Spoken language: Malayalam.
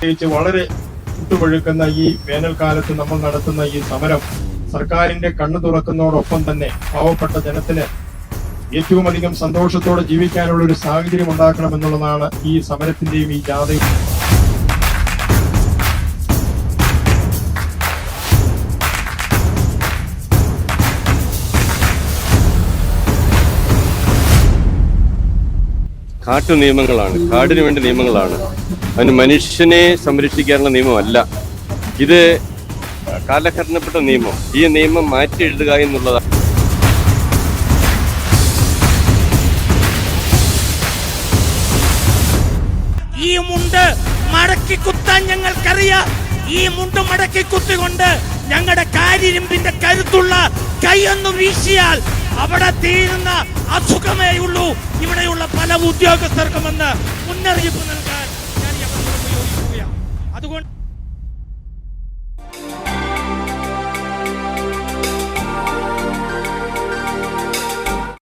പ്രത്യേകിച്ച് വളരെ ചുട്ടുപഴുക്കുന്ന ഈ വേനൽക്കാലത്ത് നമ്മൾ നടത്തുന്ന ഈ സമരം സർക്കാരിന്റെ കണ്ണു തുറക്കുന്നതോടൊപ്പം തന്നെ പാവപ്പെട്ട ജനത്തിന് ഏറ്റവും അധികം സന്തോഷത്തോടെ ജീവിക്കാനുള്ള ഒരു സാഹചര്യം ഉണ്ടാക്കണമെന്നുള്ളതാണ് ഈ സമരത്തിന്റെയും ഈ ജാഥയും. കാട്ടു നിയമങ്ങളാണ്. കാടിനു വേണ്ടി നിയമങ്ങളാണ്. അതിന് മനുഷ്യനെ സംരക്ഷിക്കാനുള്ള നിയമമല്ല. ഇത് കാലഘട്ടപ്പെട്ട നിയമം. ഈ നിയമം മാറ്റി എഴുതുക എന്നുള്ളതാണ്. ഈ മുണ്ട് മടക്കി കുത്താൻ ഞങ്ങൾക്കറിയാം. ഈ മുണ്ട് മടക്കി കുത്തിക്കൊണ്ട് ഞങ്ങളുടെ കാരിരുമ്പിന്റെ കരുത്തുള്ള കൈയൊന്ന് വീശിയാൽ അവിടെ തീരുന്ന അസുഖമേ ഉള്ളൂ ഇവിടെയുള്ള പല ഉദ്യോഗസ്ഥർക്കുമെന്ന് മുന്നറിയിപ്പ് നൽകാൻ എന്തുകൊണ്ട്